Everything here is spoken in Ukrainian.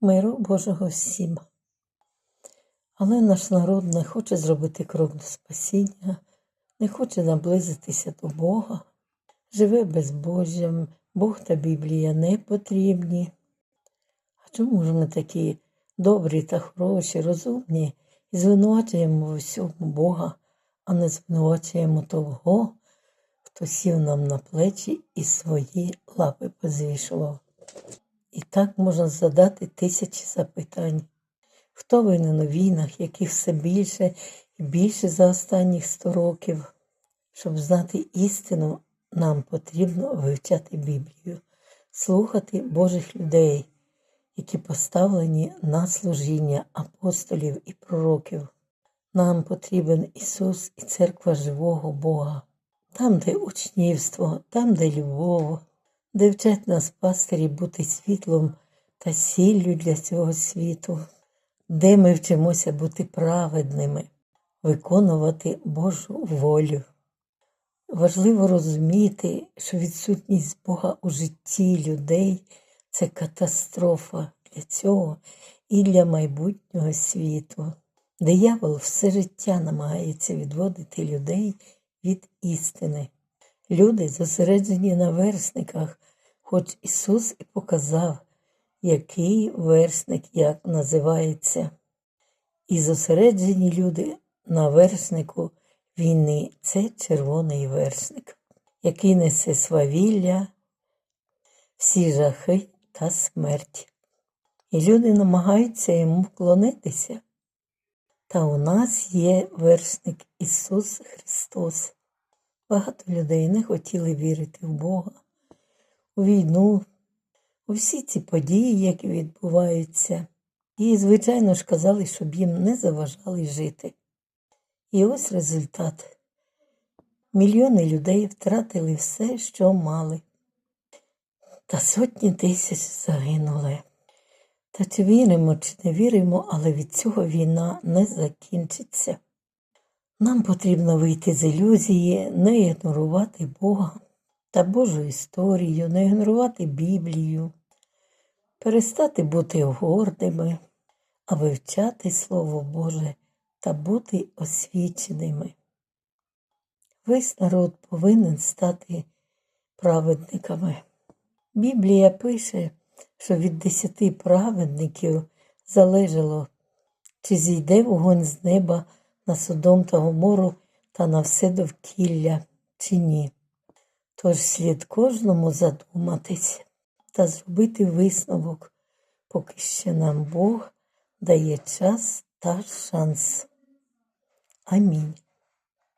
Миру Божого всім. Але наш народ не хоче зробити крок до спасіння, не хоче наблизитися до Бога, живе безбожжям, Бог та Біблія не потрібні. А чому ж ми такі добрі та хороші, розумні і звинувачуємо в усьому Бога, а не звинувачуємо того, хто сів нам на плечі і свої лапи позвішував? І так можна задати тисячі запитань. Хто винен у війнах, яких все більше і більше за останніх сто років? Щоб знати істину, нам потрібно вивчати Біблію, слухати Божих людей, які поставлені на служіння апостолів і пророків. Нам потрібен Ісус і церква живого Бога, там, де учнівство, там, де любов, де вчать нас пастирі бути світлом та сіллю для цього світу, де ми вчимося бути праведними, виконувати Божу волю. Важливо розуміти, що відсутність Бога у житті людей це катастрофа для цього і для майбутнього світу. Диявол все життя намагається відводити людей від істини. Люди зосереджені на вершниках, хоч Ісус і показав, який вершник як називається. І зосереджені люди на вершнику війни це червоний вершник, який несе свавілля, всі жахи та смерть. І люди намагаються йому вклонитися. Та у нас є вершник Ісус Христос. Багато людей не хотіли вірити в Бога, війну, у всі ці події, які відбуваються, і, звичайно ж, казали, щоб їм не заважали жити. І ось результат. Мільйони людей втратили все, що мали, та сотні тисяч загинули. Та чи віримо, чи не віримо, але від цього війна не закінчиться. Нам потрібно вийти з ілюзії, не ігнорувати Бога та Божу історію, не ігнорувати Біблію, перестати бути гордими, а вивчати Слово Боже та бути освіченими. Весь народ повинен стати праведниками. Біблія пише, що від десяти праведників залежало, чи зійде вогонь з неба на Содом та Гомору та на все довкілля, чи ні. Тож слід кожному задуматись та зробити висновок, поки ще нам Бог дає час та шанс. Амінь.